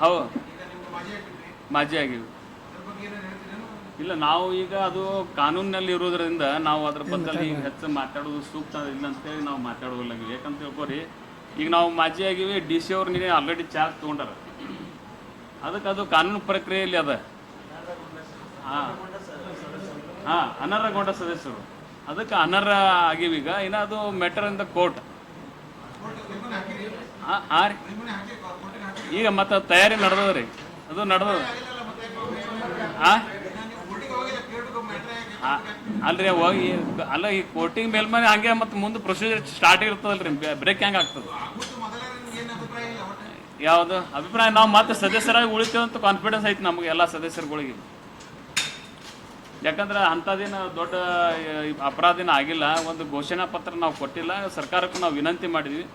ಹೌದು. ಮಾಜಿ ಆಗಿವಿ ಇಲ್ಲ ನಾವು ಈಗ ಅದು ಕಾನೂನಿನಲ್ಲಿ ಇರೋದ್ರಿಂದ ನಾವು ಅದ್ರ ಬದಲ ಈಗ ಹೆಚ್ಚು ಮಾತಾಡೋದು ಸೂಕ್ತ ಇಲ್ಲ ಅಂತೇಳಿ ನಾವು ಮಾತಾಡೋದಿಲ್ಲ ಈಗ ಯಾಕಂತ ತಿಳ್ಕೊರಿ ಈಗ ನಾವು ಮಾಜಿ ಆಗಿವಿ ಡಿ ಸಿ ಅವ್ರು ನೀನೇ ಆಲ್ರೆಡಿ ಚಾರ್ಜ್ ತೊಗೊಂಡಾರ. ಅದಕ್ಕೆ ಅದು ಕಾನೂನು ಪ್ರಕ್ರಿಯೆಯಲ್ಲಿ ಅದ. ಹಾಂ. ಹಾಂ ಅನರ್ಹಗೊಂಡ ಸದಸ್ಯರು. ಅದಕ್ಕೆ ಅನರ್ಹ ಆಗಿವಿ ಈಗ. ಇನ್ನು ಅದು ಮೆಟರ್ ಇನ್ ದ ಕೋರ್ಟ್ ಹಾಂ ರೀ. ಈಗ ಮತ್ತೆ ತಯಾರಿ ನಡೆದದ ರೀ ಅದು ನಡೆದದ ಹಾಂ ಅಲ್ರಿ ಹೋಗಿ ಅಲ್ಲ, ಈ ಕೋರ್ಟಿಂಗ್ ಮೇಲ್ಮನೆ ಹಂಗೆ ಮತ್ತೆ ಮುಂದೆ ಪ್ರೊಸೀಜರ್ ಸ್ಟಾರ್ಟ್ ಇರ್ತದಲ್ರಿ ಬ್ರೇಕ್ ಹೆಂಗೆ ಆಗ್ತದೆ? ಯಾವುದು? ಅಭಿಪ್ರಾಯ ನಾವು ಮತ್ತೆ ಸದಸ್ಯರಾಗಿ ಉಳಿತೇವೆ ಅಂತ ಕಾನ್ಫಿಡೆನ್ಸ್ ಐತಿ ನಮಗೆ ಎಲ್ಲ ಸದಸ್ಯರುಗಳಿಗೆ. ಯಾಕಂದ್ರೆ ಅಂಥದ್ದೇನು ದೊಡ್ಡ ಅಪರಾಧಿನ ಆಗಿಲ್ಲ, ಒಂದು ಘೋಷಣಾ ಪತ್ರ ನಾವು ಕೊಟ್ಟಿಲ್ಲ, ಸರ್ಕಾರಕ್ಕೂ ನಾವು ವಿನಂತಿ ಮಾಡಿದ್ವಿ.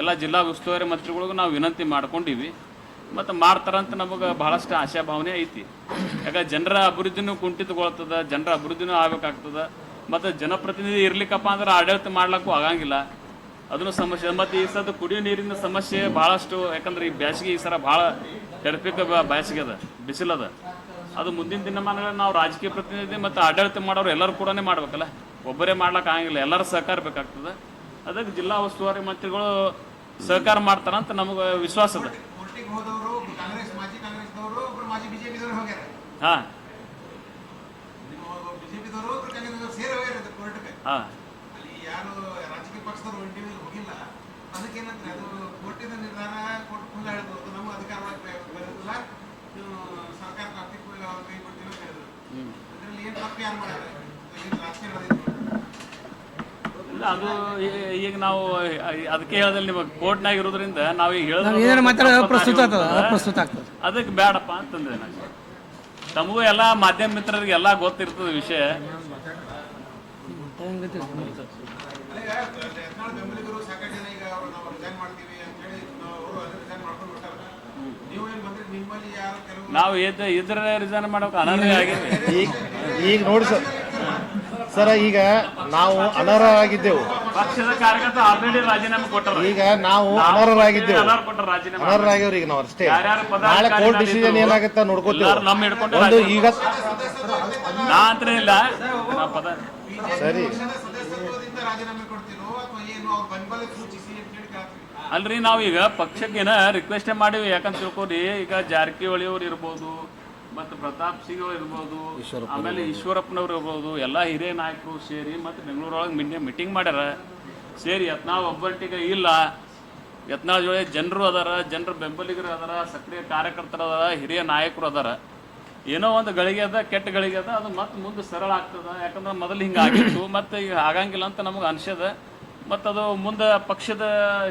ಎಲ್ಲ ಜಿಲ್ಲಾ ಉಸ್ತುವಾರಿ ಮಂತ್ರಿಗಳಿಗೂ ನಾವು ವಿನಂತಿ ಮಾಡ್ಕೊಂಡಿವಿ. ಮತ್ತು ಮಾಡ್ತಾರಂತ ನಮಗೆ ಭಾಳಷ್ಟು ಆಶಾಭಾವನೆ ಐತಿ. ಯಾಕಂದ್ರೆ ಜನರ ಅಭಿವೃದ್ಧಿನೂ ಕುಂಠಿತಗೊಳ್ತದೆ, ಜನರ ಅಭಿವೃದ್ಧಿನೂ ಆಗ್ಬೇಕಾಗ್ತದ. ಮತ್ತು ಜನಪ್ರತಿನಿಧಿ ಇರ್ಲಿಕ್ಕಪ್ಪ ಅಂದ್ರೆ ಆಡಳಿತ ಮಾಡ್ಲಿಕ್ಕೂ ಆಗಂಗಿಲ್ಲ. ಅದನ್ನು ಸಮಸ್ಯೆ, ಮತ್ತು ಈ ಸದ ಕುಡಿಯೋ ನೀರಿನ ಸಮಸ್ಯೆ ಭಾಳಷ್ಟು ಯಾಕಂದ್ರೆ ಈ ಬೇಸಿಗೆ ಈ ಸರ ಭಾಳ ಟೆರಪಿಕ್ ಬೇಸಿಗೆ ಅದ ಬಿಸಿಲದ ಅದು. ಮುಂದಿನ ದಿನಮಾನಗಳಲ್ಲಿ ನಾವು ರಾಜಕೀಯ ಪ್ರತಿನಿಧಿ ಮತ್ತು ಆಡಳಿತ ಮಾಡೋರು ಎಲ್ಲರೂ ಕೂಡ ಮಾಡ್ಬೇಕಲ್ಲ. ಒಬ್ಬರೇ ಮಾಡ್ಲಿಕ್ಕೆ ಆಗಂಗಿಲ್ಲ, ಎಲ್ಲರೂ ಸಹಕಾರ ಬೇಕಾಗ್ತದೆ. ಅದಕ್ಕೆ ಜಿಲ್ಲಾ ಉಸ್ತುವಾರಿ ಮಂತ್ರಿಗಳು ಸಹಕಾರ ಮಾಡ್ತಾರಂತ ನಮಗೆ ವಿಶ್ವಾಸ ಅದ. ಹಾಂ. ಮಾಡ್ಯಾರ? ಬಿಜೆಪಿದವರು ಅದು ಈಗ ನಾವು ಅದಕ್ಕೆ ಹೇಳ್ದಲ್ಲಿ ನಿಮಗೆ ಕೋರ್ಟ್ನಾಗ ಇರೋದ್ರಿಂದ ನಾವು ಈಗ ನಾವು ಏನು ಏನಾರ ಮಾತಾಡೋ ಅಪ್ರಸ್ತುತ ಆಗ್ತದೆ ಅಪ್ರಸ್ತುತ ಆಗ್ತದೆ. ಅದಕ್ಕೆ ಬೇಡಪ್ಪ ಅಂತಂದ್ರೆ ನಾನು ತಮಗೂ ಎಲ್ಲ ಮಾಧ್ಯಮ ಮಿತ್ರರಿಗೆ ಎಲ್ಲ ಗೊತ್ತಿರ್ತದೆ ವಿಷಯ. ನಾವು ಇದ್ರೆ ಮಾಡ್ತೀವಿ ಅಂತ ಹೇಳಿ ನಾವು ಅವರು ರಿಸೈನ್ ಮಾಡ್ಕೊಂಡು ಬಿಟ್ಟಾರ ನೀವು ಏನು ಬಂದ್ರೆ ನಿಮ್ಮಲ್ಲಿ ಯಾರು ನಾವು ಇದ್ದ ಇದ್ರ ಮಾಡೋಕೆ ಅನರ್ಹ ಆಗಿದೆ ಈಗ ಈಗ ನೋಡಿ ಸರ್. ಸರ ಈಗ ನಾವು ಅನರ್ಹರಾಗಿದ್ದೆವು. ಪಕ್ಷದ ಕಾರ್ಯಕರ್ತ ಆಲ್ರೆಡಿ ರಾಜೀನಾಮೆ ಕೊಟ್ಟರು ಈಗ ನಾವು ಅನರ್ಹರಾಗಿದ್ದೆವು. ಅನರ್ಹರಾಗ್ಯವ್ರಿ ಈಗ ನಾವು ಅಷ್ಟೇ. ನಾಳೆ ಕೋರ್ಟ್ ಡಿಸಿಷನ್ ಏನಾಗುತ್ತ ನೋಡ್ಕೋತೀವಿ. ನಮ್ಮ ಹಿಡ್ಕೊಂಡು ಒಂದು ಈಗ ನಾ ಅಂತ ಇಲ್ಲ. ಸರಿ. ಅಲ್ರಿ ನಾವು ಈಗ ಪಕ್ಷಕ್ಕೇನ ರಿಕ್ವೆಸ್ಟ್ ಮಾಡಿವಿ. ಯಾಕಂತ ತಿಳ್ಕೊರಿ ಈಗ ಜಾರಕಿಹೊಳಿ ಅವ್ರು ಇರ್ಬೋದು ಮತ್ತು ಪ್ರತಾಪ್ ಸಿಂಗ್ ಅವ್ರು ಇರ್ಬೋದು ಆಮೇಲೆ ಈಶ್ವರಪ್ಪನವ್ರು ಇರ್ಬೋದು ಎಲ್ಲ ಹಿರಿಯ ನಾಯಕರು ಸೇರಿ ಮತ್ತು ಬೆಂಗಳೂರೊಳಗೆ ಮಿನ್ನೆ ಮೀಟಿಂಗ್ ಮಾಡ್ಯಾರ. ಸೇರಿ ಯತ್ನಾಳ್ ಒಬ್ಬಟ್ಟಿಗೆ ಇಲ್ಲ. ಯತ್ನಾಳ್ ಜೊತೆ ಜನರು ಅದಾರ ಜನರ ಬೆಂಬಲಿಗರು ಅದಾರ ಸಕ್ರಿಯ ಕಾರ್ಯಕರ್ತರು ಅದಾರ ಹಿರಿಯ ನಾಯಕರು ಅದಾರ. ಏನೋ ಒಂದು ಗಳಿಗೆ ಅದ ಕೆಟ್ಟ ಗಳಿಗೆ ಅದ ಅದು ಮತ್ತೆ ಮುಂದೆ ಸರಳ ಆಗ್ತದ. ಯಾಕಂದ್ರೆ ಮೊದಲು ಹಿಂಗೆ ಆಗಿತ್ತು ಮತ್ತೆ ಈಗ ಆಗಂಗಿಲ್ಲ ಅಂತ ನಮಗೆ ಅನಿಸ್ಯದ. ಮತ್ತು ಅದು ಮುಂದೆ ಪಕ್ಷದ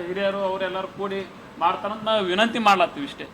ಹಿರಿಯರು ಅವರೆಲ್ಲರೂ ಕೂಡಿ ಮಾಡ್ತಾರಂತ ನಾವು ವಿನಂತಿ ಮಾಡ್ಲತ್ತೀವಿ ಇಷ್ಟೇ.